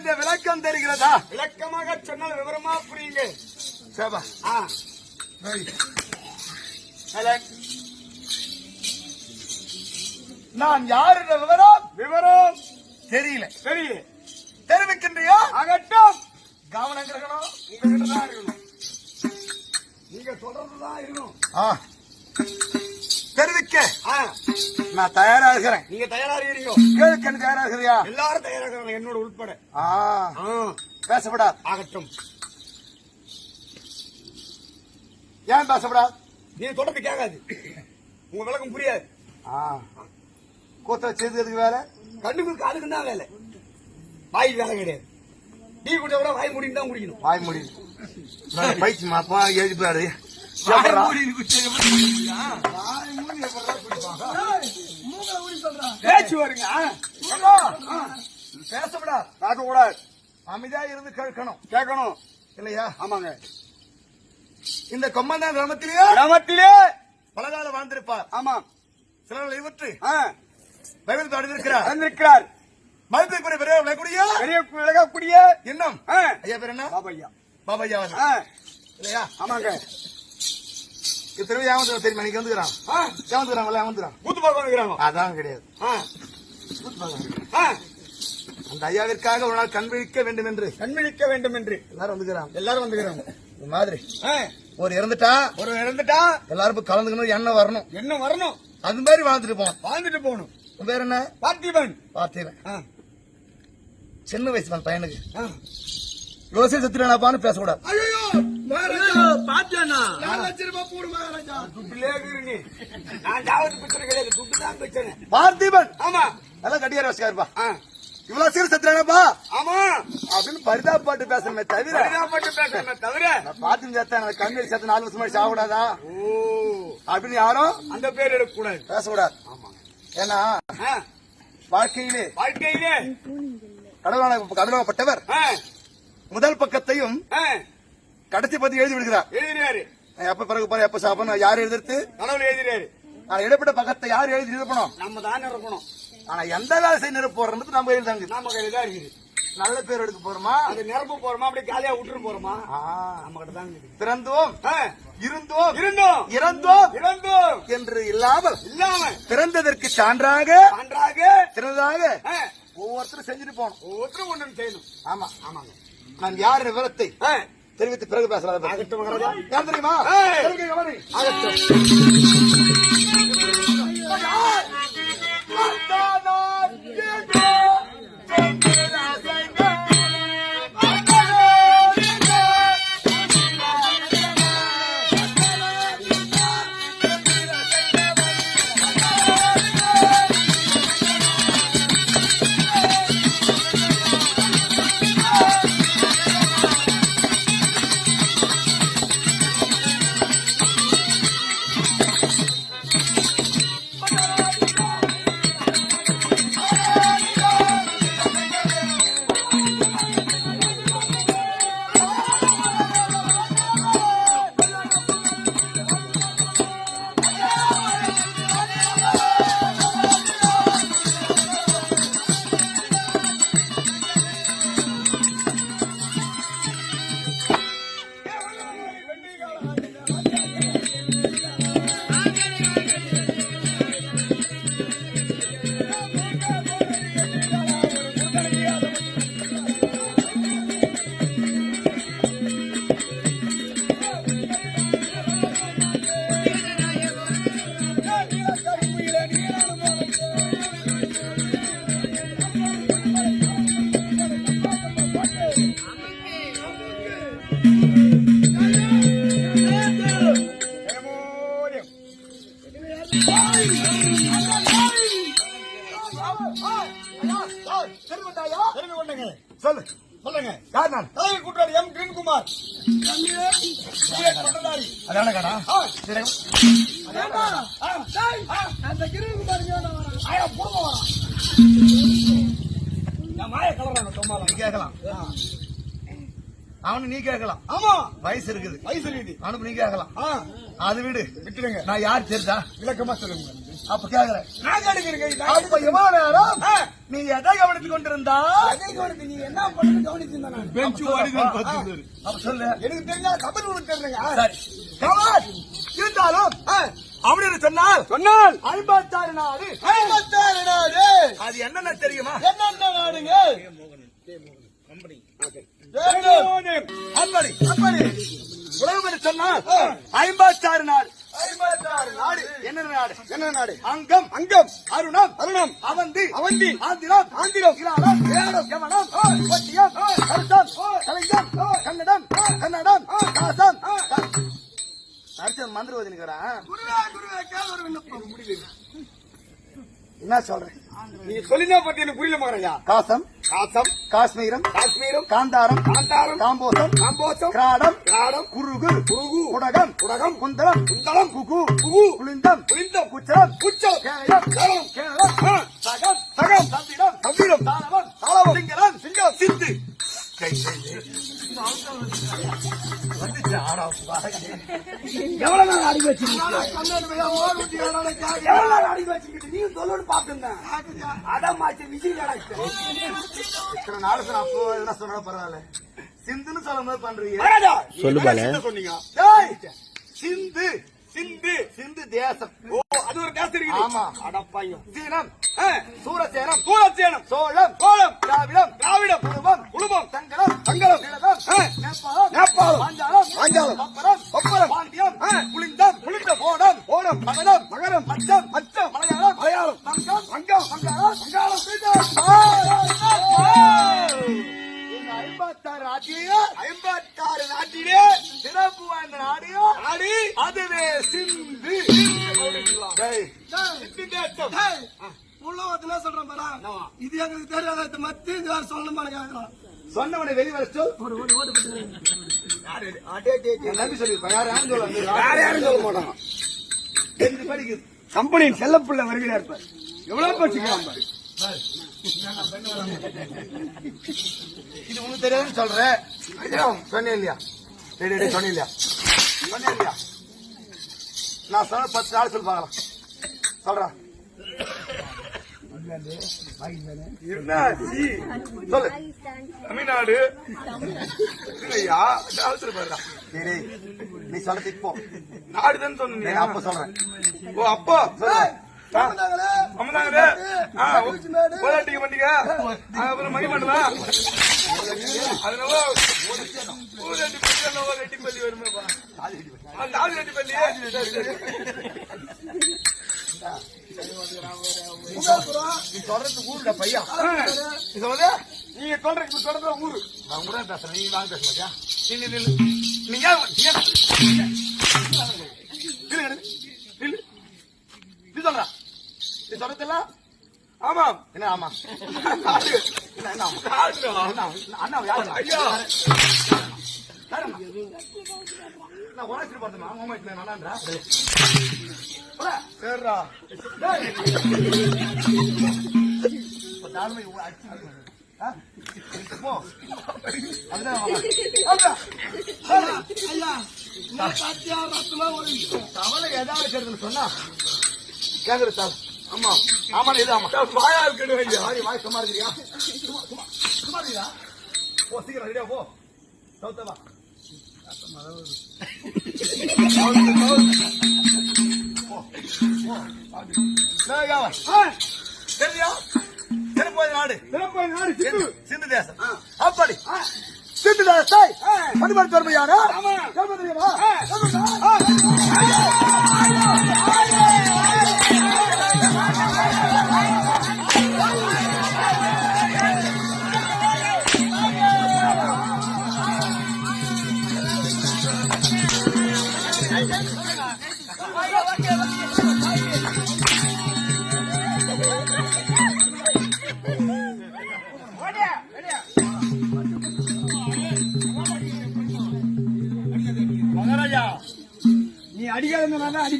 என்ற விளக்கம் தெரிகிறதா? விளக்கமாக சொன்னால் விவரமா புரியுங்க. சேபா ஆ, select. நான் யார் என்ற விவரம்? விவரம். தெரியல. தெரியல. தெரிவிக்கின்றியா? ஆகட்டும் கவனம் இருக்கணும் உங்ககிட்ட தான் இருக்கணும். நீங்க சொல்றதுதான் இருக்கணும். ஆ. தெரிவிக்க. நான் தயாராகிறேன் நீங்க தயாரா இருக்கிறீங்க கேளுக்கு நீ தயாராகிறியா எல்லாரும் தயாராகிறாங்க என்னோட உட்பட ஆ. ஆ, பேசப்படாது. ஆகட்டும். ஏன் பேசப்படாது? நீ தொடர்ந்து கேட்காது. உங்க விளக்கம் புரியாது. ஆ. கூத்த செய்ததுக்கு வேற கண்ணுக்கு காதுக்கு தான் வேலை. வாய் வேலை கிடையாது. டீ குடிச்சா கூட வாய் முடின்னு தான் குடிக்கணும். வாய் முடி பைச்சு மாப்பா எழுப்பாரு பேச்சு வருங்க. பேசப்படாது பார்க்க கூடாது அமைதியா இருந்து கேட்கணும். கேட்கணும். இல்லையா? ஆமாங்க. இந்த கொம்மந்தான் கிராமத்திலேயே? கிராமத்திலே. பலகாலம் வாழ்ந்திருப்பார். ஆமா. சிலர் இவற்று பைபிள் அடைந்திருக்கிறார். வந்திருக்கிறார் மருத்துவ பெரிய விளக்கூடிய பெரிய விலகக்கூடிய இன்னும். ஐயா பேர் என்ன? பாபையா. பாபையா இல்லையா? ஆமாங்க. இத்தனை ஏமாந்து தெரியுமா நீங்க வந்துக்கிறான். ஏமாந்துக்கிறாங்களா ஏமாந்துக்கிறான். கூத்து பார்க்க வந்துக்கிறாங்க அதான் கிடையாது. அந்த ஐயாவிற்காக ஒரு நாள் கண் விழிக்க வேண்டும் என்று கண்விழிக்க வேண்டும் என்று எல்லாரும் வந்துக்கிறாங்க எல்லாரும் வந்துக்கிறாங்க இந்த மாதிரி. ஒரு இறந்துட்டா? ஒரு இறந்துட்டா? எல்லாரும் போய் கலந்துக்கணும் எண்ணெய் வரணும். என்ன வரணும். அது மாதிரி வாழ்ந்துட்டு போனோம் வாழ்ந்துட்டு போகணும். பேர் என்ன? பார்த்திபன். பார்த்தேன் ஆ, சின்ன வயசு பையனுக்கு. யோசிச்சு செத்துறானாப்பான்னு பேசக்கூடாது. பிரச்சனை பார்த்திபன்! ஆமா. எல்லாம் கட்டியார வச்சுக்காருப்பா ஆ, இவ்வளவு சீர் செத்துறானப்பா ஆமா. அப்படின்னு பரிதாபாட்டு பேசுறமே தவிர. பரிதாபப்பட்டு பேசுறேனே தவிர. நான் பார்த்து சேர்த்தேன். எனக்கு கண்ணு சேர்த்து நாலு வருஷமா சாகக்கூடாதா? ஓ. அப்படின்னு யாரும் அந்த பேர் எடுக்கக்கூடாது. பேசக்கூடாது. ஆமா ஏன்னா வாழ்க்கையிலே வாழ்க்கையிலே. கடவுளான கடவுளாப்பட்டவர் ஆ, முதல் பக்கத்தையும் கடைசி பத்தி எழுதி விடுகிறார். எழுதினாரு எப்ப பிறகு போறேன் எப்ப சாப்பிடணும் யார் எழுதிட்டு கடவுள் எழுதினாரு ஆனா இடைப்பட்ட பக்கத்தை யார் எழுதி நிரப்பணும்? நம்ம தான் நிரப்பணும். ஆனா எந்த வேலை செய்ய நிரப்போறது நம்ம எழுதாங்க நம்ம கையில தான் இருக்குது. நல்ல பேர் எடுக்க போறோமா? அது நிரப்ப போறோமா அப்படியே காலியா விட்டுட்டு போறோமா? நம்ம கிட்ட தான் பிறந்தோம். இருந்தோம். இருந்தோம். இறந்தோம். இறந்தோம். என்று இல்லாமல் இல்லாம பிறந்ததற்கு சான்றாக நன்றாக சிறந்ததாக ஒவ்வொருத்தரும் செஞ்சுட்டு போகணும். ஒவ்வொருத்தரும் ஒண்ணு செய்யணும். ஆமா. ஆமாங்க. நான் யார் விவரத்தை தெரிவித்து பிறகு பேசலாம் ஆகட்டும் மகாராஜா. யார் தெரியுமா. ஆகட்டும். கேட்கலாம். அவனு நீ கேட்கலாம். ஆமா. வயசு இருக்குது. வயசு ரீதி அவனுக்கு நீ கேட்கலாம். அது விடு. விட்டுடுங்க நான் யார் தெரிஞ்சா விளக்கமா சொல்லுங்க. அப்ப கேக்குறேன். நான் கேட்டுக்கிறேங்க இதான். அப்ப எவ்வளவு நேரம் ஆ, நீ எதை கவனித்துக் கொண்டிருந்தா? அதை கவனித்து? நீ என்ன பண்ணு கவனிச்சிருந்தா நான்? பெஞ்சு பார்த்துருந்தாரு. அப்ப சொல்லு. எனக்கு தெரிஞ்சா கபடி உனக்கு தெரியுங்க சரி. இருந்தாலும் அப்படின்னு சொன்னால் சொன்னால். ஐம்பத்தாறு நாடு. ஐம்பத்தாறு நாடு. அது என்னென்ன தெரியுமா? என்னென்ன நாடுங்க? அப்படி அப்படி. உலகம் சொன்னால் ஐம்பத்தாறு நாடு. ஐம்பத்தாறு நாடு. என்னென்ன நாடு? என்ன நாடு? அங்கம். அங்கம். அருணம். அருணம். அவந்தி. அவந்தி. ஆந்திரம். ஆந்திரம். என்ன சொல்றேன் நீங்க சொல்லிதான் பத்தி எனக்கு புரியல மகரையா காசம் காசம் காஷ்மீரம் காஷ்மீரம் காந்தாரம் காந்தாரம் காம்போசம் காம்போசம் கிராடம் கிராடம் குருகு குருகு குடகம் குடகம் குந்தலம் குந்தலம் குகு குகு குளிந்தம் குளிந்தம் குச்சரம் குச்சம் கேளம் கேளம் சகம் சகம் தந்திரம் தந்திரம் தாளவம் தாளவம் சிங்கரம் சிங்கம் சிந்து. கை கை வந்துச்சு ஆடா பாருங்க எவ்வளவு நாள் அடி வச்சிருக்கீங்க? எவ்வளவு நாள் அடி வச்சுக்கிட்டு நீ சொல்லணும்னு பாத்துருந்தேன் அதான் மாச்சு விஜய் இத்தனை நாளுக்கு நான் அப்போ என்ன சொன்னா பரவாயில்ல சிந்துன்னு சொல்லும் போது பண்றீங்க சொல்லு சொன்னீங்க சிந்து. சிந்து. சிந்து தேசம். ஓ அது ஒரு தேசம் இருக்குது. ஆமா. அடப்பாயும் சீனம் சூரசேனம். சூரசேனம். சோழம். சோழம். திராவிடம். திராவிடம். குழுமம் குழுமம் தங்கலம் தங்கலம். நேபாளம் நேபாளம். பாஞ்சாலம் பாஞ்சாலம். பப்பரம் பப்பரம். பாண்டியம். புளிந்தம். புளிந்தம். ஓடம். ஓடம். மகனம் மகரம். மச்சம் மச்சம். மலையாளம். மலையாளம். வங்கம் வங்கம். வங்காளம் வங்காளம். ஐம்பத்தாறு ராஜ்யம் ஐம்பத்தாறு நாட்டிலே சிறப்பு வாய்ந்த நாடியும் நாடு. அதுவே சிந்து. உள்ளவத்துல சொல்றேன் பாரா? இது எங்களுக்கு தெரியாத மத்தி சொல்லணுமான்னு கேக்குறான் சொன்னவனை சொல் ஒரு ஓடி ஓடி நம்பி சொல்லிருப்பேன் யார் யாரும் சொல்ல யாரும் சொல்ல மாட்டாங்க. தெரிஞ்சு படிக்குது. கம்பெனியின் செல்லப்பிள்ளை வருகிறார். எவ்வளவு பச்சுக்கலாம் பாரு. இது உனக்கு தெரியாதுன்னு சொல்றேன் சொன்னேன் இல்லையா? சொன்னேன் இல்லையா? சொன்னேன் இல்லையா? நான் சொன்ன பத்து நாள் சொல்லி பார்க்கலாம். சொல்றேன் சொல்லு. தமிழ்நாடு. இல்லையா? அவசர பாருடா. டேய், டேய், நீ சொல்றது இப்போ நாடுதான் சொன்னீங்க அப்ப சொல்றேன். ஓ அப்பா அம்மதாங்க போராட்டிக்க மாட்டீங்க அப்புறம் மணி பண்ணலாம் அதனால ஊரட்டி பள்ளி ரெட்டி பள்ளி வருமேப்பா தாலி ரெட்டி பள்ளி. நீ சொல்றது ஊருடா பையா சொல்றது நீங்க இப்ப சொல்றதா ஊரு. நான் கூட பேசுறேன். நீ வாங்க பேச மாட்டியா? நீ. நீ ஏன் நீ நீ ஆமாம் என்ன ஆமா. என்ன ஆமா அண்ணா, அண்ணா யாரு ஐயா. நான் உனக்கு பார்த்தேன் மாமா வீட்டுல நல்லான்றா ஒரு தாழ்மை ஆ? ஒரு தவளை ஏதாவது சொன்னா. கேக்குற சார். ஆமா ஆமா இது ஆமா வாயா இருக்கணும் ஐயா வாய் வாய் சும்மா இருக்கிறியா சும்மா சும்மா சும்மா இருக்கிறியா போ சீக்கிரம் ரெடியா போ தெரியா திருப்பதி நாடு சிந்து சிந்து தேசம் அப்படி சிந்து தேசத்தை மணிமணி தருமையான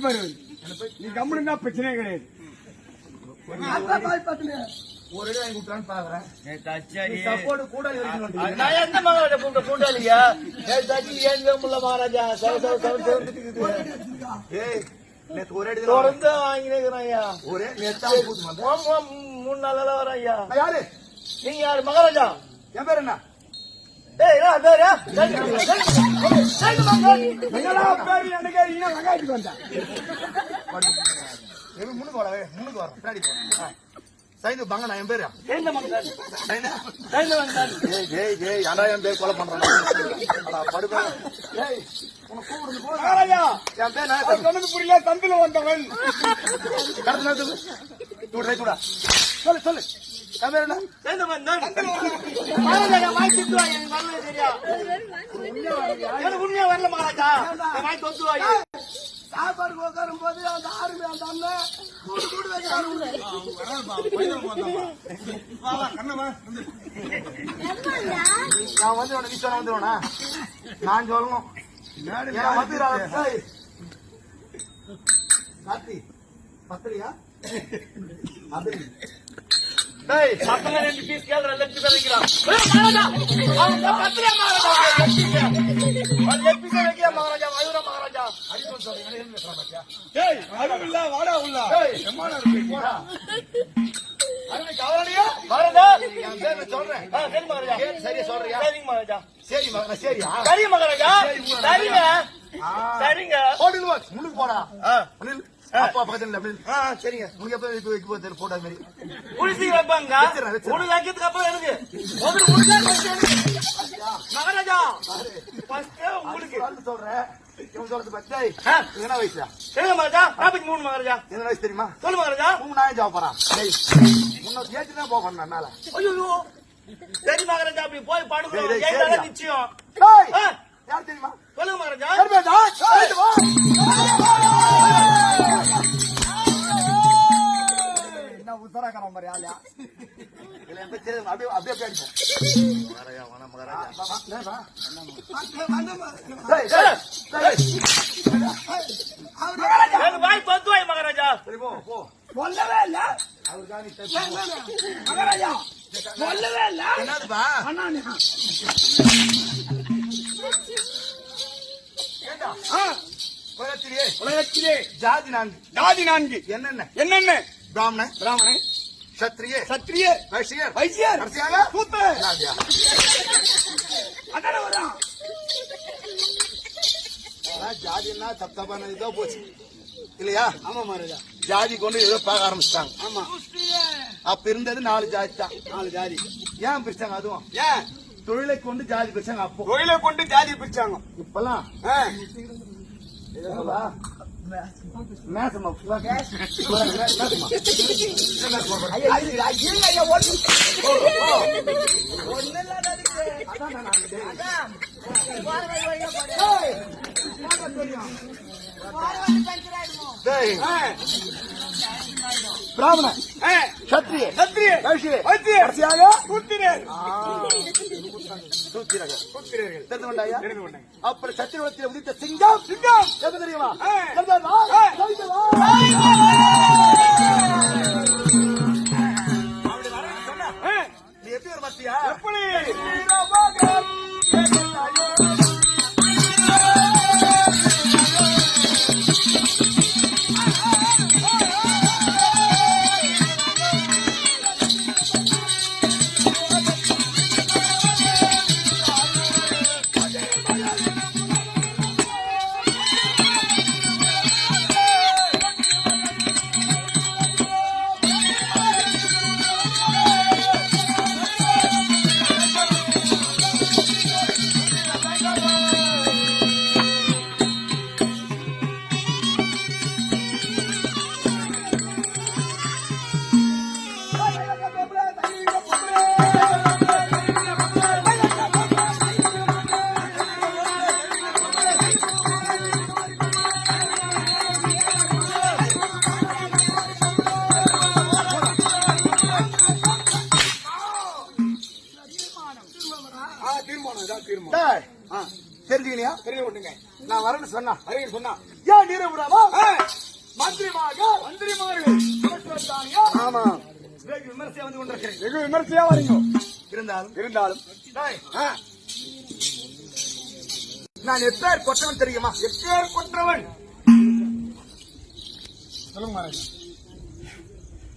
அடிப்பாரு. நீ கம்முனா பிரச்சனையே கிடையாது. ஒரு பாக்குறேன் சப்போர்ட் வரைக்கும் நான் எந்த மகாராஜா கூப்பிட்ட கூட்டாளியா? தச்சி ஏன் வேம்புல மகாராஜா? நேத்து ஒரே தொடர்ந்து வாங்கினேங்கிறேன் ஐயா. ஒரே நேத்து மூணு- ஐயா நான் யாரு? நீங்க யாரு? மகாராஜா? என் பேர் என்ன? என்னடா பேரு எனக்கு நீங்க வெங்காயத்துக்கு வந்தா? முன்னுக்கு வரவே முன்னுக்கு வரோம் பின்னாடி போ. சைந்து பங்க நான் என் பேரு. ஏய் ஏய் யாரா என் பேர் கொலை பண்றான்? அடா புரியல தந்துல வந்தவன். கடத்து நேரத்து தூடா தூடா சொல்லு சொல்லு. உண்மையா வரல மகாராஜா என் வாய் தொத்துவாங்க சாப்பாடு உட்காரும் போது அந்த ஆறுமே அந்த அண்ணன் கூடு கூடு நான் வந்து உனக்கு நீ சொல்ல வந்துருவேனா நான் சொல்லணும். கார்த்தி பத்திரியா அது பசங்க ரெண்டு பீஸ் மகாராஜா, பத்திரியா மகாராஜா, மகாராஜா, மயூர மகாராஜா. அடிக்கணும் சொல்றேன் வாடா உள்ள கவலையா மகாராஜா. சரி மகாராஜா. சரி, சரியா சொல்றியா? சரிங்க மகாராஜா. சரி மகனா சரியா சரி மகாராஜா. சரிங்க. சரிங்க. போடா அப்பா பக்கத்துல இல்ல அப்படின்னு ஆ, சரிங்க. உனக்கு எப்ப இப்ப வைக்க போகுது போட்டோ மாதிரி. குளிச்சு வைப்பாங்க. அப்புறம் எனக்கு. முதல்ல. மகாராஜா உங்களுக்கு. வந்து சொல்றேன். என்ன வயசா? சொல்லுங்க மகாராஜா. நாற்பத்தி மூணு மகாராஜா. என்ன வயசு தெரியுமா? சொல்லு மகாராஜா. மூணு நாயம் ஜாப் போறான். முன்ன ஏற்றி தான் போகணும் என்னால ஐயோ. சரி மகாராஜா அப்படி போய் சரியா? நிச்சயம். யார் தெரியுமா? சொல்லுங்க மகாராஜா. உத்தராக்கறம் மாதிரி ஆளா. என் பேர் தெரியாது, அப்படியே அப்படியே அடிப்போம். மகாராஜா, வா, மகாராஜா. வாய் பத்து வாய் மகாராஜா. சரி, போ, போ. சொல்லவே இல்ல. தப்பி. போ. மகாராஜா. சொல்லவே இல்ல. என்னதுப்பா? அண்ணா உலகத்திலேயே உலகத்திலே ஜாதி நான்கு. ஜாதி நான்கு. என்னென்ன? என்னென்ன? பிராமணன் பிராமணன் சத்திரிய சத்திரிய வைசியர் வைசியர் கடைசியாக சூத்தர் நாதியா. அண்ணன வரான் அதான் ஜாதின்னா தப்பு தப்பான இதோ போச்சு இல்லையா ஆமா மகாராஜா ஜாதி கொண்டு ஏதோ பார்க்க ஆரம்பிச்சிட்டாங்க ஆமா அப்ப இருந்தது நாலு ஜாதி தான் நாலு ஜாதி ஏன் பிரிச்சாங்க அதுவும் ஏன் தொழிலை கொண்டு ஜாதி பிரிச்சாங்க அப்போ கோயிலை கொண்டு ஜாதி பிரிச்சாங்க இப்பெல்லாம் மேசமா, ஒண்ணு. பிராமணன். ஆ, சத்திரிய. சத்திரிய. வைசியர் வைத்தியர் கடைசியாக? சூத்திரர். சூத்திரர்கள். சூத்திரர்கள். தெரிந்து கொண்டாயா தெரிந்து கொண்டேன். அப்புறம் சத்திரவத்தில் உதித்த சிங்கம். சிங்கம். எது தெரியுமா? எப்படி ஒரு மத்தியா எப்படி? சொன்னா அறிஞர் சொன்னா ஏன் நீரபுராமா ஆ, மந்திரிமாக மந்திரிமார்கள் ஆமா. வெகு விமர்சையா வந்து கொண்டிருக்கிறேன். வெகு விமர்சையா வரீங்க. இருந்தாலும் இருந்தாலும் டேய், ஆ, நான் எப்பேர் கொற்றவன் தெரியுமா? எப்பேர் கொற்றவன்? சொல்லுங்க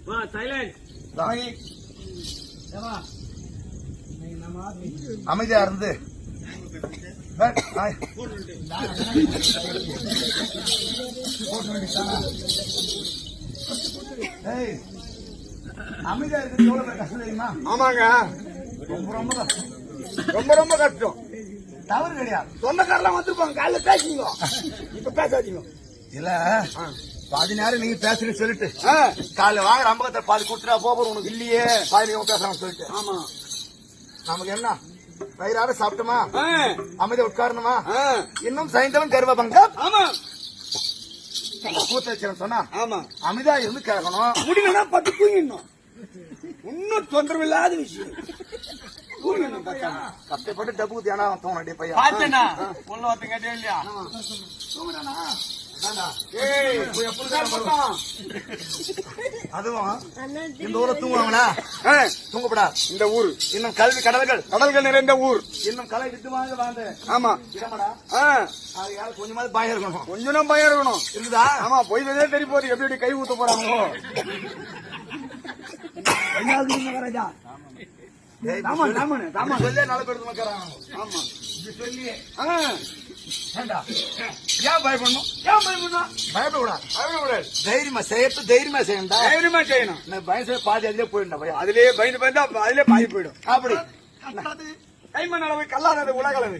வா தாயி, அமைதியா இருந்து. அமைதியா இருக்கிறது எவ்வளவு பெரிய கஷ்டம் தெரியுமா ஆமாங்க. ரொம்ப ரொம்ப கஷ்டம். ரொம்ப ரொம்ப கஷ்டம் தவறு கிடையாது சொந்தக்காரெல்லாம் வந்திருப்பாங்க. காலைல பேசுங்க இப்ப பேசாதீங்க. இல்ல பாதி நேரம் நீங்க பேசுறீங்க சொல்லிட்டு காலைல வாங்குற அம்பகத்தை பாதி கொடுத்துட்டா போகிறோம் உனக்கு. இல்லையே. பாதி நீங்க பேசுறாங்க சொல்லிட்டு. ஆமா. நமக்கு என்ன? வயிறார சாப்பிட்டோமா? ஆ, அமைதியா உட்காரணுமா? இன்னும் ஆமா. கூத்த வச்சிருன்னு சொன்னா ஆமா. அமைதியா இருந்து கேட்கணும் முடியலன்னா பத்து தூங்கிடணும். இன்னும் தொந்தரவு இல்லாத விஷயம். கஷ்டப்பட்டு டப்பு தியானா தோணடி பையன் பாத்தேனா உள்ள ஒருத்தன் கேட்டே இல்லையா? அதுவும் இந்த ஊர்ல தூங்குவாங்களா? தூங்கப்படா. இந்த ஊர். இன்னும் கல்வி கடல்கள். கடல்கள் நிறைந்த ஊர். இன்னும் கலை விட்டு வாங்க வாழ்ந்து. ஆமா. இடமாடா. கொஞ்சமாவது பயம் இருக்கணும். கொஞ்சம் பயம் இருக்கணும். இருக்குதா? ஆமா போய் தெரிய போகுது. எப்படி எப்படி கை ஊத்த போறாங்க? ஏய், இப்படி தாமன், சொல்லி- தாமன், தாமன். இப்படி சொல்லியே நல்ல பேர் ஆமா. இப்படி ஏண்டா? ஏன் பயப்படணும்? ஏன் பயப்படணும்? பயப்படக்கூடாது. பயப்படக்கூடாது. தைரியமா செய்யறது தைரியமா செய்யண்டா தைரியமா செய்யணும். நான் பயம் செய்ய பாதி அதிலே போயிடா பையன். அதுலயே பயந்து பயந்து அதுலயே பாதி போயிடும். அப்படி. கைமண் அளவு கல்லாதது உலகளவு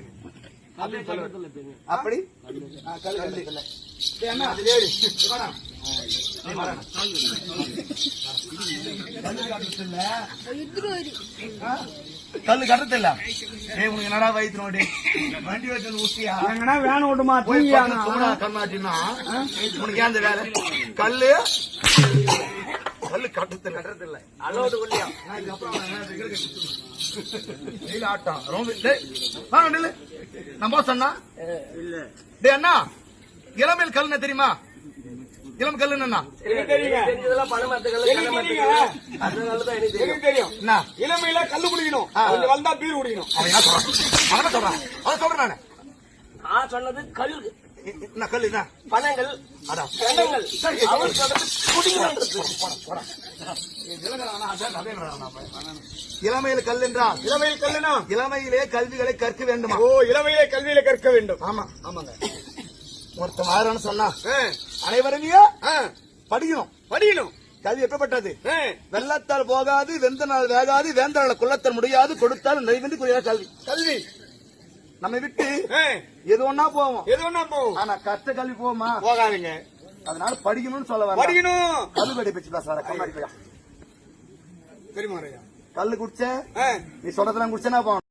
அப்படி ஆ, கல்லு, கட்டுறது இல்ல. இல்ல ஏய் உனக்கு என்னடா வயிற்று நோடி வண்டி வச்சு ஊட்டியா எங்கன்னா வேன் ஓட்டுமா? தூணா கண்ணாட்டினா உனக்கு ஏன் வேலை? கல்லு? கல்லு கட்டுறது கட்டுறது இல்ல வெயில் ஆட்டம். ரொம்ப போக சொன்னா டேய் அண்ணா இளமையில் கல்லுன்னு தெரியுமா? இளம் கல்லுன்னு என்ன தெரியுங்க. தெரிஞ்சதெல்லாம் பணமரத்துக்கல்ல எனக்கு தெரியுங்க. அதனாலதான் எனக்கு தெரியும். இளமையில கல்லு குடிக்கணும். வந்தா பீர் குடிக்கணும். அவன் என்ன சொல்றான்? அவன் சொல்றான்? நானு. நான் சொன்னது கல். என்ன என்ன? பணங்கள் அதான். கணங்கள் அவர் இளமையில் கல் என்றால்? இளமையில் கல்லுனா இளமையிலே கல்விகளை கற்க வேண்டுமா? ஓ இளமையிலே கல்வியில கற்க வேண்டும். ஆமா ஆமாங்க. ஒருத்தன் வாரன்னு சொன்னா அனைவரையும் படிக்கணும். படிக்கணும். கல்வி எப்பப்பட்டது? வெள்ளத்தால் போகாது வெந்த நாள் வேகாது வேந்தனால கொள்ளத்தல் முடியாது கொடுத்தால் நைவந்து குறியா கல்வி. கல்வி. நம்மை விட்டு எது ஒன்னா போவோம்? எது ஒண்ணா போகும் ஆனா கஷ்ட கல்வி போமா போகாதீங்க. அதனால படிக்கணும்னு சொல்ல வரேன் படிக்கணும். கல்லு கடி பேச்சு பேசுறாரு கண்ணாடி பையா. தெரியுமா கல்லு குடிச்ச? நீ சொல்றதெல்லாம் குடிச்சா போகணும்